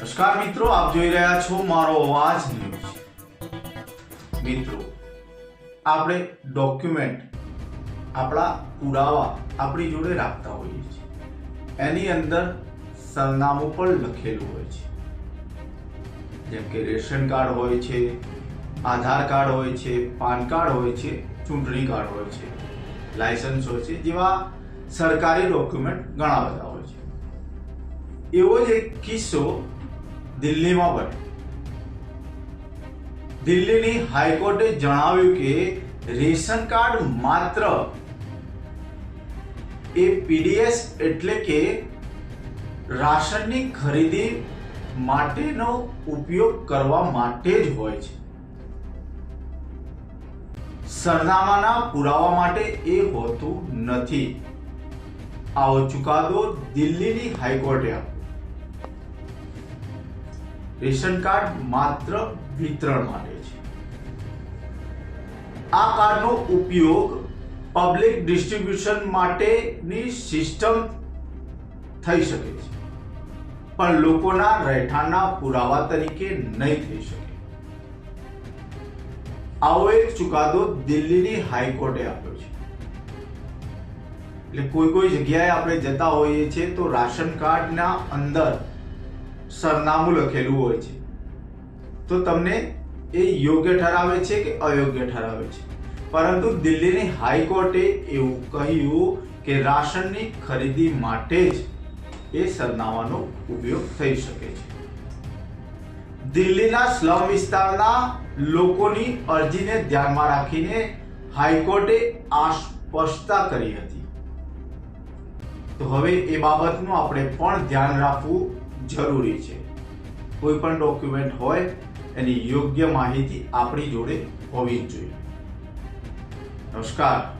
નમસ્કાર મિત્રો, આપ જોઈ રહ્યા છો મારો અવાજ ન્યૂઝ. મિત્રો, આપણે ડોક્યુમેન્ટ આપણા પુરાવા આપણી જોડે રાખતા હોઈએ છીએ. એની અંદર સરનામું પણ લખેલું હોય છે. જેમ કે રેશન કાર્ડ હોય છે, આધાર કાર્ડ હોય છે, પાન કાર્ડ હોય છે, ચૂંટણી કાર્ડ હોય છે, લાયસન્સ હોય છે, જેવા સરકારી ડોક્યુમેન્ટ ઘણા બધા હોય છે. એવો જ એક કિસ્સો દિલ્હીમાં બને દિલ્હીની હાઈકોર્ટે જણાવ્યું કે રેશન કાર્ડ માત્ર એ પીડીએસ એટલે કે રાશનની ખરીદી માટેનો ઉપયોગ કરવા માટે જ હોય છે. સરનામાના પુરાવા માટે એ હોતું નથી. આવો ચુકાદો દિલ્હીની હાઈકોર્ટે આપ્યો રેશન કાર્ડ માત્ર વિતરણ માટે છે. આ કાર્ડનો ઉપયોગ પબ્લિક ડિસ્ટ્રીબ્યુશન માટેની સિસ્ટમ થઈ શકે છે, પણ લોકોના રહેઠાણના પુરાવા તરીકે નહીં થઈ શકે. આવો એક ચુકાદો દિલ્હીની હાઈકોર્ટે આપ્યો છે. એટલે કોઈ કોઈ જગ્યાએ આપણે જતા હોઈએ છીએ તો રાશન કાર્ડના અંદર સરનામું લખેલું હોય છે. તો તમને એ યોગ્ય ઠરાવે છે કે અયોગ્ય ઠરાવે છે? પરંતુ દિલ્હીની હાઈકોર્ટે એવું કહ્યું કે રાશનની ખરીદી માટે જ એ સરનામાનો ઉપયોગ થઈ શકે છે. દિલ્હીના સ્લમ વિસ્તારના લોકોની અરજીને ધ્યાનમાં રાખીને હાઈકોર્ટે આ સ્પષ્ટતા કરી હતી. તો હવે એ બાબતનું આપણે પણ ધ્યાન રાખવું જરૂરી છે. કોઈ પણ ડોક્યુમેન્ટ હોય, એની યોગ્ય માહિતી આપણી જોડે હોવી જ જોઈએ. નમસ્કાર.